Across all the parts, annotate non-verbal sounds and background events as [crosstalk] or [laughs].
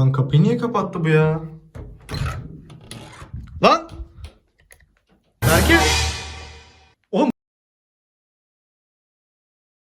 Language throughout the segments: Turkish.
Lan kapıyı niye kapattı bu ya? Lan! Belki... Oğlum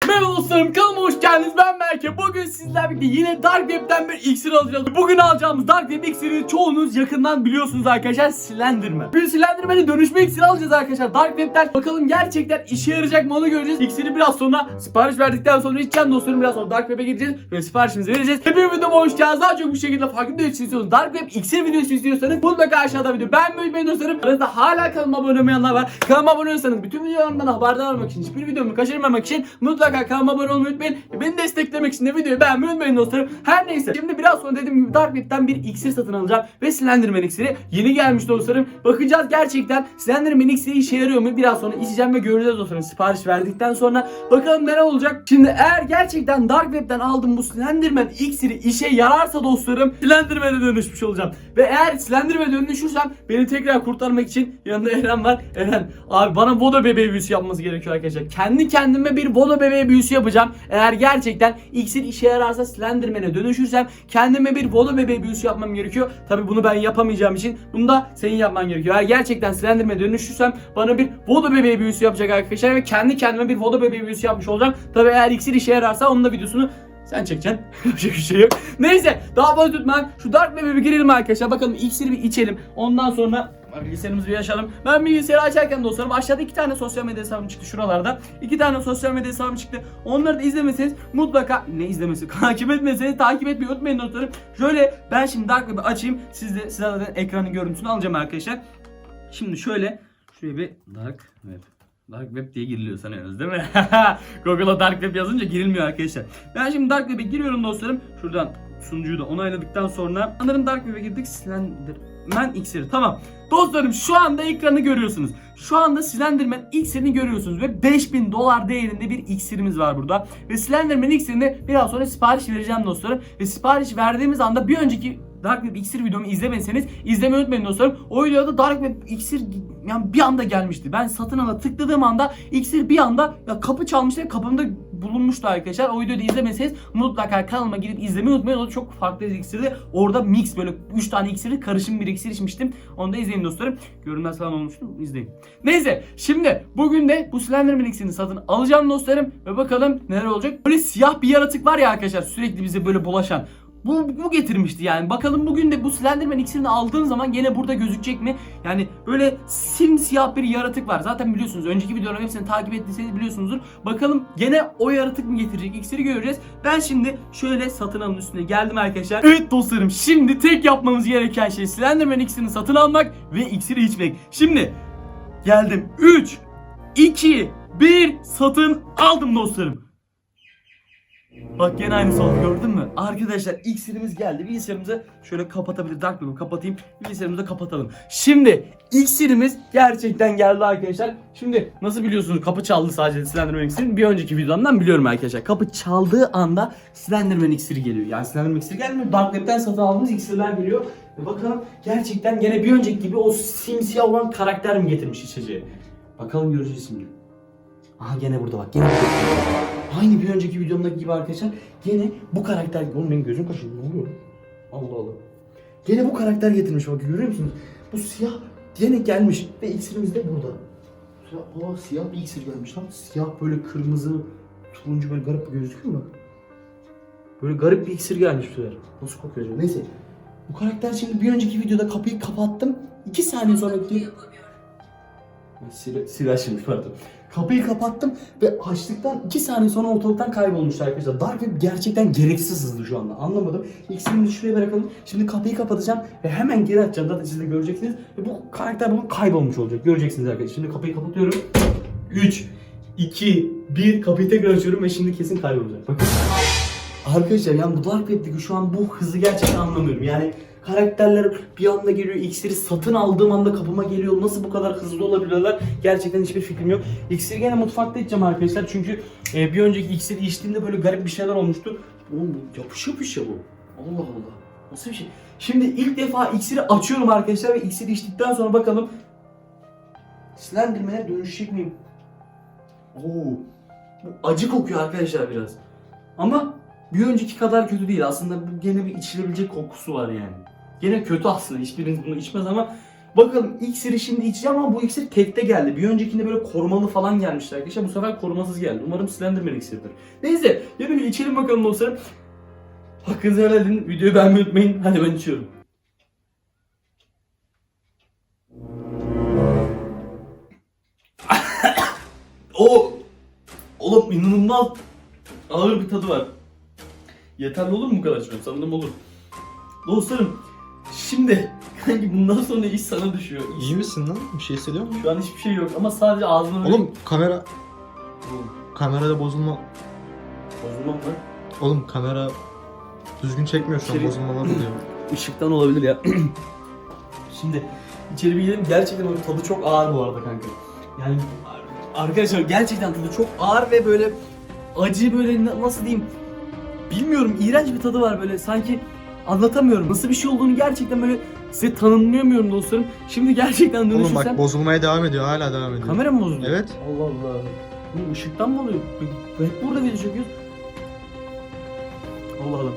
Merhaba dostlarım kanalıma hoş geldiniz ben Berke Bugün sizlerle birlikte yine Dark Web'den bir iksir alacağız. Bugün alacağımız Dark Web iksirini çoğunuz yakından biliyorsunuz arkadaşlar. Slenderman. Bugün Slenderman'e dönüşme iksiri alacağız arkadaşlar. Dark Web'den Bakalım gerçekten işe yarayacak mı onu göreceğiz. İksiri biraz sonra sipariş verdikten sonra içeceğim dostlarım. Biraz sonra Dark Web'e gideceğiz ve siparişimizi vereceğiz. Hepiniz videoma hoş geldiniz. Daha çok bu şekilde farklı video istiyorsanız Dark Web iksir videosu istiyorsanız Mutlaka aşağıda video beğenmeyi unutmayın dostlarım. Aranızda hala kanalıma abone olmayanlar var. Kanalıma abone olursanız bütün videolarımdan haberdar olmak için Hiçbir videomu kaçırmamak için Mutlaka kanalıma abone olmayı unutmayın. Beni desteklemek için de videoyu beğenmeyi unutmayın dostlarım Her neyse şimdi biraz sonra dediğim gibi Dark Web'den bir iksir satın alacağım Ve Slenderman iksiri yeni gelmiş dostlarım. Bakacağız gerçekten Slenderman iksiri işe yarıyor mu? Biraz sonra içeceğim ve göreceğiz dostlarım Sipariş verdikten sonra. Bakalım neler olacak? Şimdi eğer gerçekten Dark Web'den aldığım bu Slenderman iksiri işe yararsa dostlarım Slenderman'e dönüşmüş olacağım. Ve eğer Slenderman'e dönüşürsem beni tekrar kurtarmak için yanında Eren var. Eren abi bana Vodo bebeği büyüsü yapması gerekiyor arkadaşlar. Kendi kendime bir Vodo bebeği büyüsü yapacağım. Eğer gerçekten iksir işe yararsa Slenderman'e dönüşürsem kendime bir Vodo bebeği büyüsü yapmam gerekiyor Tabi bunu ben yapamayacağım için bunu da senin yapman gerekiyor Eğer gerçekten Slenderman'e dönüşürsem bana bir Vodo bebeği büyüsü yapacak arkadaşlar Ve kendi kendime bir Vodo bebeği büyüsü yapmış olacağım Tabi eğer iksir işe yararsa onun da videosunu sen çekeceksin. [laughs] Yapacak bir şey yok. Neyse daha fazla tutmayın. Şu Dark Web'e bir girelim arkadaşlar. Bakalım iksiri bir içelim. Ondan sonra bilgisayarımızı bir açalım. Ben bilgisayarı açarken dostlarım aşağıda iki tane sosyal medya hesabım çıktı şuralarda. İki tane sosyal medya hesabım çıktı. Onları da izlemeseniz mutlaka ne izlemesi [laughs] takip etmeseniz takip etmeyi unutmayın dostlarım. Şöyle ben şimdi Dark Web'i açayım. Siz de size zaten ekranın görüntüsünü alacağım arkadaşlar. Şimdi şöyle şuraya bir Dark Web Dark Web diye giriliyor sanıyorsunuz değil mi? [laughs] Google'a Dark Web yazınca girilmiyor arkadaşlar. Ben şimdi Dark Web'e giriyorum dostlarım. Şuradan sunucuyu da onayladıktan sonra sanırım Dark Web'e girdik. Slenderman iksiri. Tamam. Dostlarım şu anda ekranı görüyorsunuz. Şu anda Slenderman iksirini görüyorsunuz ve 5000 dolar değerinde bir iksirimiz var burada. Ve Slenderman iksirini biraz sonra sipariş vereceğim dostlarım. Ve sipariş verdiğimiz anda bir önceki Dark Web iksir videomu izlemediyseniz izlemeyi unutmayın dostlarım. O videoda Dark Web iksir yani bir anda gelmişti. Ben satın ala tıkladığım anda iksir bir anda ya kapı çalmıştı kapımda bulunmuştu arkadaşlar. O videoyu da izlemeseniz mutlaka kanalıma gidip izlemeyi unutmayın. O da çok farklı bir iksirdi. Orada mix böyle 3 tane iksiri karışım bir iksir içmiştim. Onu da izleyin dostlarım. Görünmez falan olmuştu. İzleyin. Neyse şimdi bugün de bu Slenderman iksirini satın alacağım dostlarım. Ve bakalım neler olacak. Böyle siyah bir yaratık var ya arkadaşlar sürekli bize böyle bulaşan. Bu, bu getirmişti yani. Bakalım bugün de bu Slenderman iksirini aldığım zaman gene burada gözükecek mi? Yani böyle simsiyah bir yaratık var. Zaten biliyorsunuz önceki videoların hepsini takip ettiyseniz biliyorsunuzdur. Bakalım gene o yaratık mı getirecek? İksiri göreceğiz. Ben şimdi şöyle satın alın üstüne geldim arkadaşlar. Evet dostlarım şimdi tek yapmamız gereken şey Slenderman iksirini satın almak ve iksiri içmek. Şimdi geldim. 3 2 1 satın aldım dostlarım. Bak gene aynısı oldu gördün mü? Arkadaşlar iksirimiz geldi. Bilgisayarımızı şöyle kapatabilir. Dark Web'ı kapatayım. Bilgisayarımızı kapatalım. Şimdi iksirimiz gerçekten geldi arkadaşlar. Şimdi nasıl biliyorsunuz kapı çaldı sadece Slenderman iksirin. Bir önceki videomdan biliyorum arkadaşlar. Kapı çaldığı anda Slenderman iksiri geliyor. Yani Slenderman iksiri gelmiyor. Dark Web'den satın aldığımız iksirler geliyor. Bakalım gerçekten gene bir önceki gibi o simsiyah olan karakter mi getirmiş içeceği. Bakalım göreceğiz şimdi. Aha gene burada bak. Gene burada. Aynı bir önceki videomdaki gibi arkadaşlar. Gene bu karakter... Oğlum benim gözüm kaşındı. Ne oluyor? Allah Allah. Gene bu karakter getirmiş bak görüyor musunuz? Bu siyah gene gelmiş ve iksirimiz de burada. Aa, siyah bir iksir gelmiş lan. Siyah böyle kırmızı, turuncu böyle garip bir gözüküyor mu? bak? Böyle garip bir iksir gelmiş bu sefer. Nasıl kokuyor acaba? Neyse. Bu karakter şimdi bir önceki videoda kapıyı kapattım. 2 saniye sonra. Sira, sira şimdi pardon. Kapıyı kapattım ve açtıktan 2 saniye sonra ortalıktan kaybolmuştu arkadaşlar. Dark Web gerçekten gereksiz hızlı şu anda. Anlamadım. İkisini şuraya bırakalım. Şimdi kapıyı kapatacağım ve hemen geri açacağım. Zaten siz de göreceksiniz. Ve bu karakter bugün kaybolmuş olacak. Göreceksiniz arkadaşlar. Şimdi kapıyı kapatıyorum. 3, 2, 1 kapıyı tekrar açıyorum ve şimdi kesin kaybolacak. Bakın. Arkadaşlar yani bu Dark Web'deki şu an bu hızı gerçekten anlamıyorum. Yani karakterler bir anda geliyor, iksiri satın aldığım anda kapıma geliyor. Nasıl bu kadar hızlı olabiliyorlar? Gerçekten hiçbir fikrim yok. İksiri gene mutfakta içeceğim arkadaşlar. Çünkü e, bir önceki iksiri içtiğimde böyle garip bir şeyler olmuştu. Oğlum yapış yapış ya bu. Allah Allah. Nasıl bir şey? Şimdi ilk defa iksiri açıyorum arkadaşlar ve iksiri içtikten sonra bakalım Slenderman'e dönüşecek miyim? Oo. Bu acı kokuyor arkadaşlar biraz. Ama bir önceki kadar kötü değil. Aslında bu gene bir içilebilecek kokusu var yani. Gene kötü aslında. Hiçbiriniz bunu içmez ama bakalım iksiri şimdi içeceğim ama bu iksir tekte geldi. Bir öncekinde böyle korumalı falan gelmişti arkadaşlar. Bu sefer korumasız geldi. Umarım Slenderman iksiridir. Neyse yine bir içelim bakalım dostlarım. Hakkınızı helal edin. Videoyu beğenmeyi unutmayın. Hadi ben içiyorum. o [coughs] Oğlum inanılmaz ağır bir tadı var. Yeterli olur mu bu kadar an? Sanırım olur. Dostlarım şimdi [laughs] kanki bundan sonra iş sana düşüyor. İyi misin lan? Bir şey hissediyor musun? Şu an hiçbir şey yok ama sadece ağzına Oğlum kamera Oğlum, kamerada bozulma. bozulmam mı? Oğlum kamera düzgün çekmiyor şu an İçeri- bozulmalar oluyor. [clears throat] Işıktan olabilir ya. [clears throat] Şimdi içeri bir gidelim. Gerçekten onun tadı çok ağır bu arada kanka. Yani arkadaşlar gerçekten tadı çok ağır ve böyle acı böyle na- nasıl diyeyim bilmiyorum iğrenç bir tadı var böyle sanki anlatamıyorum. Nasıl bir şey olduğunu gerçekten böyle size tanımlayamıyorum dostlarım. Şimdi gerçekten Oğlum dönüşürsem bak bozulmaya devam ediyor hala devam ediyor. kamera mı bozuldu? Evet. Allah Allah. Bu ışıktan mı oluyor? Hep burada video çekiyoruz. Allah Allah.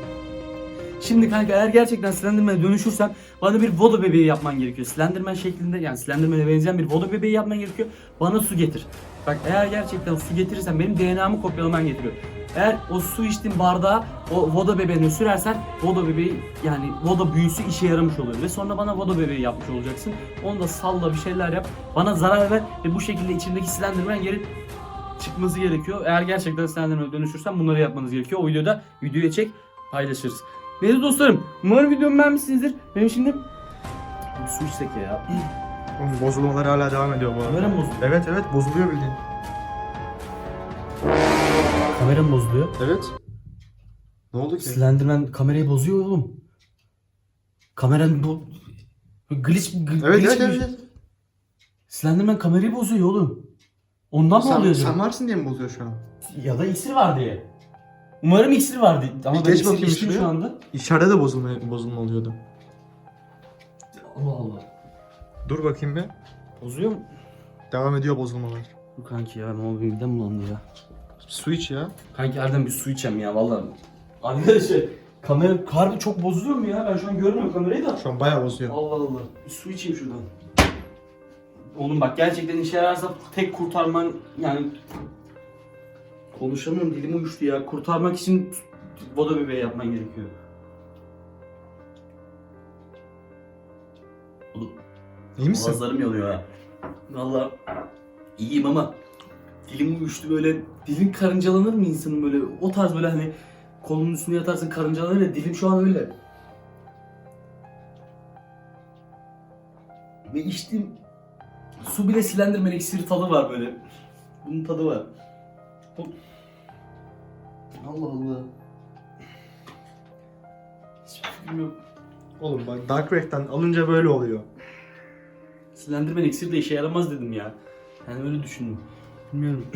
Şimdi kanka eğer gerçekten Slenderman'e dönüşürsem bana bir Vodo bebeği yapman gerekiyor. Slenderman şeklinde yani Slenderman'e benzeyen bir Vodo bebeği yapman gerekiyor. Bana su getir. Bak eğer gerçekten su getirirsen benim DNA'mı kopyalaman gerekiyor. Eğer o su içtiğin bardağa o Vodo bebeğini sürersen Vodo bebeği yani Vodo büyüsü işe yaramış oluyor. Ve sonra bana Vodo bebeği yapmış olacaksın. Onu da salla bir şeyler yap. Bana zarar ver ve bu şekilde içindeki Slenderman geri çıkması gerekiyor. Eğer gerçekten Slenderman'e dönüşürsen bunları yapmanız gerekiyor. O videoda videoya çek paylaşırız. Neyse dostlarım umarım videomu beğenmişsinizdir. Benim şimdi su içsek ya. Oğlum bozulmalar hala devam ediyor bu arada. Kameram bozuluyor. Evet evet bozuluyor bildiğin. Kameram bozuluyor. Evet. Ne oldu ki? Slenderman kamerayı bozuyor oğlum. Kameranın bu glitch, gl- Evet glitch evet mi? evet. evet. Slenderman kamerayı bozuyor oğlum. Ondan mı oluyor Sen, acaba? varsın diye mi bozuyor şu an? Ya da iksir var diye. Umarım iksir var diye. Ama Bir ben geç iksir bakayım içtim şuraya. şu anda. İçeride de bozulma, bozulma oluyordu. Allah Allah. Dur bakayım bir. Bozuyor mu? Devam ediyor bozulmalar. Bu kanki ya ne oldu midem bulandı ya. Su iç ya. Kanki Erdem bir su içeceğim ya vallahi. Arkadaşlar kamera harbi çok bozuluyor mu ya? Ben şu an görmüyorum kamerayı da. Şu an bayağı bozuyor. Allah Allah. Bir su içeyim şuradan. Oğlum bak gerçekten işe yararsa tek kurtarman yani konuşamıyorum dilim uyuştu ya. Kurtarmak için voda bebeği yapman gerekiyor. Oğlum İyi misin? boğazlarım yanıyor ha. Valla iyiyim ama dilim uyuştu böyle. Dilin karıncalanır mı insanın böyle? O tarz böyle hani kolunun üstüne yatarsın karıncalanır ya dilim şu an öyle. Ve içtiğim su bile silendirmen iksiri tadı var böyle. Bunun tadı var. Allah Allah. Hiçbir fikrim yok. Oğlum bak Dark Web'den alınca böyle oluyor. Silendirmen iksiri de işe yaramaz dedim ya. Yani öyle düşündüm. Bilmiyorum. [coughs]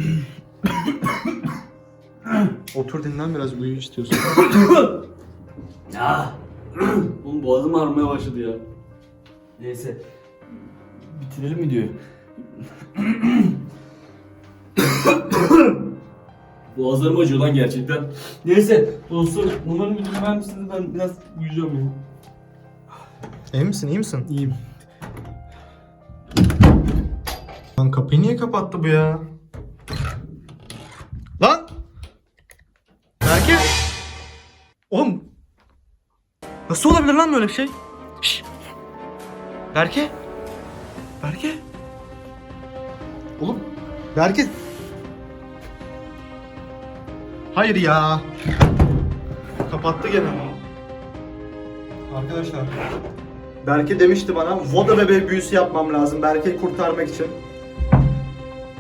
Otur dinlen biraz uyu istiyorsun. [coughs] ya. [coughs] Oğlum boğazım ağrımaya başladı ya. Neyse. Bitirelim mi diyor. Boğazlarım acıyor lan gerçekten. Neyse dostlar umarım videomu beğenmişsiniz. Ben biraz uyuyacağım ya. iyi misin iyi misin? İyiyim. Lan kapıyı niye kapattı bu ya? Oğlum! Nasıl olabilir lan böyle şey? Şşş! Berke! Berke! Oğlum! Berke! Hayır ya! Kapattı gene. Arkadaşlar. Berke demişti bana Voda bebeği büyüsü yapmam lazım Berke'yi kurtarmak için.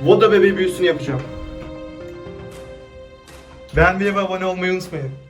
Voda bebeği büyüsünü yapacağım. Beğenmeyi ve abone olmayı unutmayın.